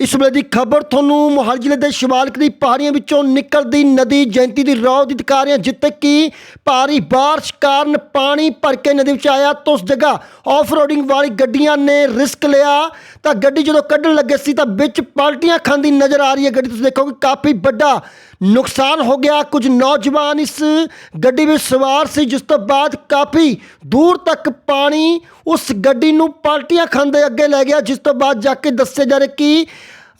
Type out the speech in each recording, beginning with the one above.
ਇਸ ਵੇਲੇ ਦੀ ਖਬਰ ਤੁਹਾਨੂੰ ਮੋਹਾਲੀ ਜ਼ਿਲ੍ਹੇ ਦੇ ਸ਼ਿਵਾਲਿਕ ਦੀ ਪਹਾੜੀਆਂ ਵਿੱਚੋਂ ਨਿਕਲਦੀ ਨਦੀ ਜੈਂਤੀ ਦੀ ਰੌ ਦੀ ਦਿਖਾ ਰਹੇ ਹਾਂ, ਜਿੱਥੇ ਕਿ ਭਾਰੀ ਬਾਰਿਸ਼ ਕਾਰਨ ਪਾਣੀ ਭਰ ਕੇ ਨਦੀ ਵਿੱਚ ਆਇਆ। ਤਾਂ ਉਸ ਜਗ੍ਹਾ ਆਫ ਰੋਡਿੰਗ ਵਾਲੀ ਗੱਡੀਆਂ ਨੇ ਰਿਸਕ ਲਿਆ। ਤਾਂ ਗੱਡੀ ਜਦੋਂ ਕੱਢਣ ਲੱਗੇ ਸੀ ਤਾਂ ਵਿੱਚ ਪਾਲਟੀਆਂ ਖਾਂਦੀ ਨਜ਼ਰ ਆ ਰਹੀ ਹੈ। ਗੱਡੀ ਤੁਸੀਂ ਦੇਖੋਗੇ, ਕਾਫੀ ਵੱਡਾ ਨੁਕਸਾਨ ਹੋ ਗਿਆ। ਕੁਝ ਨੌਜਵਾਨ ਇਸ ਗੱਡੀ ਵਿੱਚ ਸਵਾਰ ਸੀ, ਜਿਸ ਤੋਂ ਬਾਅਦ ਕਾਫੀ ਦੂਰ ਤੱਕ ਪਾਣੀ ਉਸ ਗੱਡੀ ਨੂੰ ਪਾਲਟੀਆਂ ਖਾਂਦੇ ਅੱਗੇ ਲੈ ਗਿਆ, ਜਿਸ ਤੋਂ ਬਾਅਦ ਜਾ ਕੇ ਦੱਸਿਆ ਜਾ ਰਿਹਾ ਕਿ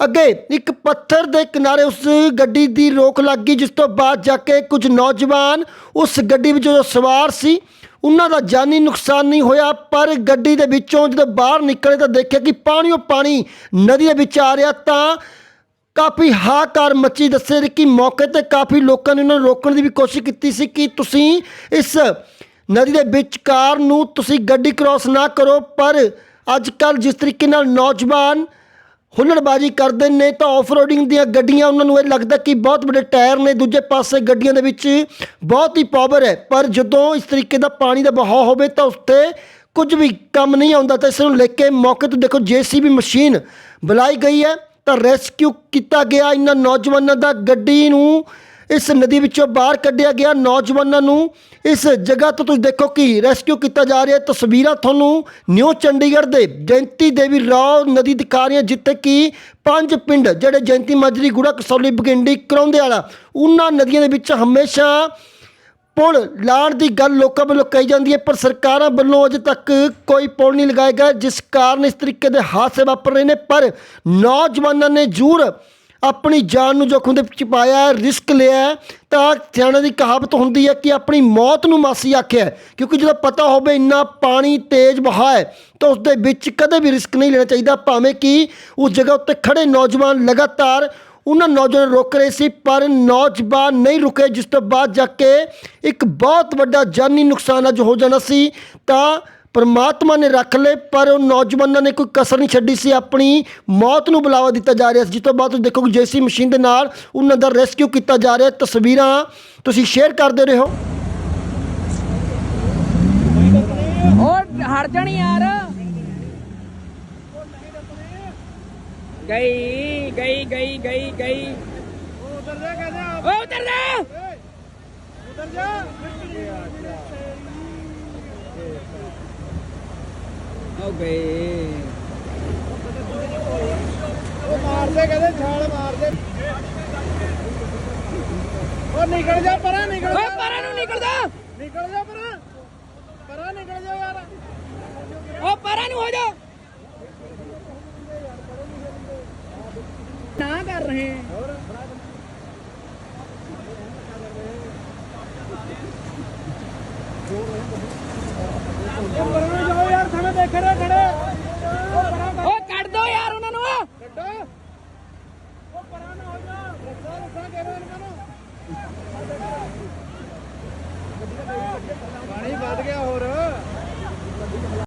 ਅੱਗੇ ਇੱਕ ਪੱਥਰ ਦੇ ਕਿਨਾਰੇ ਉਸ ਗੱਡੀ ਦੀ ਰੋਕ ਲੱਗ ਗਈ, ਜਿਸ ਤੋਂ ਬਾਅਦ ਜਾ ਕੇ ਕੁਝ ਨੌਜਵਾਨ ਉਸ ਗੱਡੀ ਵਿੱਚ ਜੋ ਸਵਾਰ ਸੀ, ਉਹਨਾਂ ਦਾ ਜਾਨੀ ਨੁਕਸਾਨ ਨਹੀਂ ਹੋਇਆ, ਪਰ ਗੱਡੀ ਦੇ ਵਿੱਚੋਂ ਜਦੋਂ ਬਾਹਰ ਨਿਕਲੇ ਤਾਂ ਦੇਖਿਆ ਕਿ ਪਾਣੀ ਉਹ ਪਾਣੀ ਨਦੀ ਦੇ ਵਿੱਚ ਆ ਰਿਹਾ, ਤਾਂ ਕਾਫੀ ਹਾਕਾਰ ਮੱਚੀ ਦੱਸੇ ਕਿ ਮੌਕੇ ਤੇ ਕਾਫੀ ਲੋਕਾਂ ਨੇ ਉਹਨਾਂ ਨੂੰ ਰੋਕਣ ਦੀ ਵੀ ਕੋਸ਼ਿਸ਼ ਕੀਤੀ ਸੀ ਕਿ ਤੁਸੀਂ ਇਸ ਨਦੀ ਦੇ ਵਿਚਕਾਰ ਨੂੰ ਤੁਸੀਂ ਗੱਡੀ ਕ੍ਰਾਸ ਨਾ ਕਰੋ, ਪਰ ਅੱਜ ਕੱਲ ਜਿਸ ਤਰੀਕੇ ਨਾਲ ਨੌਜਵਾਨ ਹੁੱਲੜਬਾਜੀ ਕਰਦੇ ਨੇ, ਤਾਂ ਆਫਰੋਡਿੰਗ ਦੀਆਂ ਗੱਡੀਆਂ ਉਹਨਾਂ ਨੂੰ ਇਹ ਲੱਗਦਾ ਕਿ ਬਹੁਤ ਵੱਡੇ ਟਾਇਰ ਨੇ, ਦੂਜੇ ਪਾਸੇ ਗੱਡੀਆਂ ਦੇ ਵਿੱਚ ਬਹੁਤ ਹੀ ਪਾਵਰ ਹੈ। ਪਰ ਜਦੋਂ ਇਸ ਤਰੀਕੇ ਦਾ ਪਾਣੀ ਦਾ ਬਹਾਅ ਹੋਵੇ, ਤਾਂ ਉੱਤੇ ਕੁਝ ਵੀ ਕੰਮ ਨਹੀਂ ਆਉਂਦਾ, ਤਾਂ ਇਸ ਨੂੰ ਲੈ ਕੇ ਮੌਕੇ ਤੋਂ ਦੇਖੋ, ਜੀਸੀਬੀ ਮਸ਼ੀਨ ਬੁਲਾਈ ਗਈ ਹੈ। ਤਾਂ ਰੈਸਕਿਊ ਕੀਤਾ ਗਿਆ ਇਹਨਾਂ ਨੌਜਵਾਨਾਂ ਦਾ ਗੱਡੀ ਨੂੰ। ਇਸ ਨਦੀ ਵਿੱਚੋਂ ਬਾਹਰ ਕੱਢਿਆ ਗਿਆ ਨੌਜਵਾਨਾਂ ਨੂੰ। ਇਸ ਜਗ੍ਹਾ ਤੋਂ ਤੁਸੀਂ ਦੇਖੋ ਕਿ ਰੈਸਕਿਊ ਕੀਤਾ ਜਾ ਰਿਹਾ। ਤਸਵੀਰਾਂ ਤੁਹਾਨੂੰ ਨਿਊ ਚੰਡੀਗੜ੍ਹ ਦੇ ਜੈਂਤੀ ਦੇਵੀ ਰਾਓ ਨਦੀ ਦਿਖਾ ਰਹੀਆਂ, ਜਿੱਥੇ ਕਿ ਪੰਜ ਪਿੰਡ ਜਿਹੜੇ ਜੈਂਤੀ ਮਾਜਰੀ ਗੁੜਾ ਕਸੌਲੀ ਬਗਿੰਡੀ ਕਰਾਉਂਦੇ ਵਾਲਾ, ਉਹਨਾਂ ਨਦੀਆਂ ਦੇ ਵਿੱਚ ਹਮੇਸ਼ਾ ਪੁਲ ਲਾਉਣ ਦੀ ਗੱਲ ਲੋਕਾਂ ਵੱਲੋਂ ਕਹੀ ਜਾਂਦੀ ਹੈ, ਪਰ ਸਰਕਾਰਾਂ ਵੱਲੋਂ ਅਜੇ ਤੱਕ ਕੋਈ ਪੁਲ ਨਹੀਂ ਲਗਾਇਆ ਗਿਆ, ਜਿਸ ਕਾਰਨ ਇਸ ਤਰੀਕੇ ਦੇ ਹਾਦਸੇ ਵਾਪਰ ਰਹੇ ਨੇ। ਪਰ ਨੌਜਵਾਨਾਂ ਨੇ ਜ਼ਰੂਰ ਆਪਣੀ ਜਾਨ ਨੂੰ ਜੋਖਮ ਦੇ ਵਿੱਚ ਪਾਇਆ ਰਿਸਕ ਲਿਆ ਤਾਂ ਸਿਆਣਿਆਂ ਦੀ ਕਹਾਵਤ ਹੁੰਦੀ ਹੈ ਕਿ ਆਪਣੀ ਮੌਤ ਨੂੰ ਮਾਸੀ ਆਖਿਆ ਕਿਉਂਕਿ ਜਦੋਂ ਪਤਾ ਹੋਵੇ ਇੰਨਾ ਪਾਣੀ ਤੇਜ਼ ਵਹਾਅ ਹੈ, ਤਾਂ ਉਸ ਦੇ ਵਿੱਚ ਕਦੇ ਵੀ ਰਿਸਕ ਨਹੀਂ ਲੈਣਾ ਚਾਹੀਦਾ। ਭਾਵੇਂ ਕਿ ਉਸ ਜਗ੍ਹਾ ਉੱਤੇ ਖੜੇ ਨੌਜਵਾਨ ਲਗਾਤਾਰ ਉਹਨਾਂ ਨੌਜਵਾਨ ਰੁਕ ਰਹੇ ਸੀ, ਪਰ ਨੌਜਵਾਨ ਨਹੀਂ ਰੁਕੇ, ਜਿਸ ਤੋਂ ਬਾਅਦ ਜਾ ਕੇ ਇੱਕ ਬਹੁਤ ਵੱਡਾ ਜਾਨੀ ਨੁਕਸਾਨ ਅੱਜ ਹੋ ਜਾਣਾ ਸੀ। ਤਾਂ ਪਰਮਾਤਮਾ ਨੇ ਰੱਖ ਲਏ, ਪਰ ਉਹ ਨੌਜਵਾਨਾਂ ਨੇ ਕੋਈ ਕਸਰ ਨਹੀਂ ਛੱਡੀ ਸੀ, ਆਪਣੀ ਮੌਤ ਨੂੰ ਬੁਲਾਵਾ ਦਿੱਤਾ ਜਾ ਰਿਹਾ ਸੀ। ਜਿਸ ਤੋਂ ਬਾਅਦ ਤੁਸੀਂ ਦੇਖੋਗੇ, ਜੇਸੀ ਮਸ਼ੀਨ ਦੇ ਨਾਲ ਉਹਨਾਂ ਦਾ ਰੈਸਕਿਊ ਕੀਤਾ ਜਾ ਰਿਹਾ। ਤਸਵੀਰਾਂ ਤੁਸੀਂ ਸ਼ੇਅਰ ਕਰਦੇ ਰਹੋ। ਉਹ ਹਟ ਜਾਣੀ ਯਾਰ। ਗਈ ਗਈ ਗਈ ਗਈ ਗਈ। ਉਧਰ ਜਾ ਕਹਿੰਦੇ ਉਹ ਉਧਰ ਜਾ ਉਧਰ ਜਾ। ਉਹ ਗਏ। ਉਹ ਮਾਰਦੇ ਕਹਿੰਦੇ ਛਾਲ ਮਾਰਦੇ। ਉਹ ਨਿਕਲ ਜਾ ਪਰਾਂ ਨਿਕਲ ਜਾ। ਪਰਾਂ ਨੂੰ ਨਿਕਲ ਜਾ। ਨਿਕਲ ਜਾ ਪਰਾਂ। ਪਰਾਂ ਨਿਕਲ ਜਾ ਯਾਰ। ਉਹ ਪਰਾਂ ਨੂੰ ਹੋ ਜਾ। ਕਰ ਰਹੇ रहे हैं ਪਰਾਂ ਜਾਓ ਯਾਰ ਥਾਣੇ ਦੇਖ ਰਹੇ ਖੜੇ ਓ ਕੱਢ ਦੋ ਯਾਰ ਉਹਨਾਂ ਨੂੰ। ਕੱਢੋ। ਉਹ ਨੂੰ। ਪਾਣੀ ਵੱਧ ਗਿਆ ਹੋਰ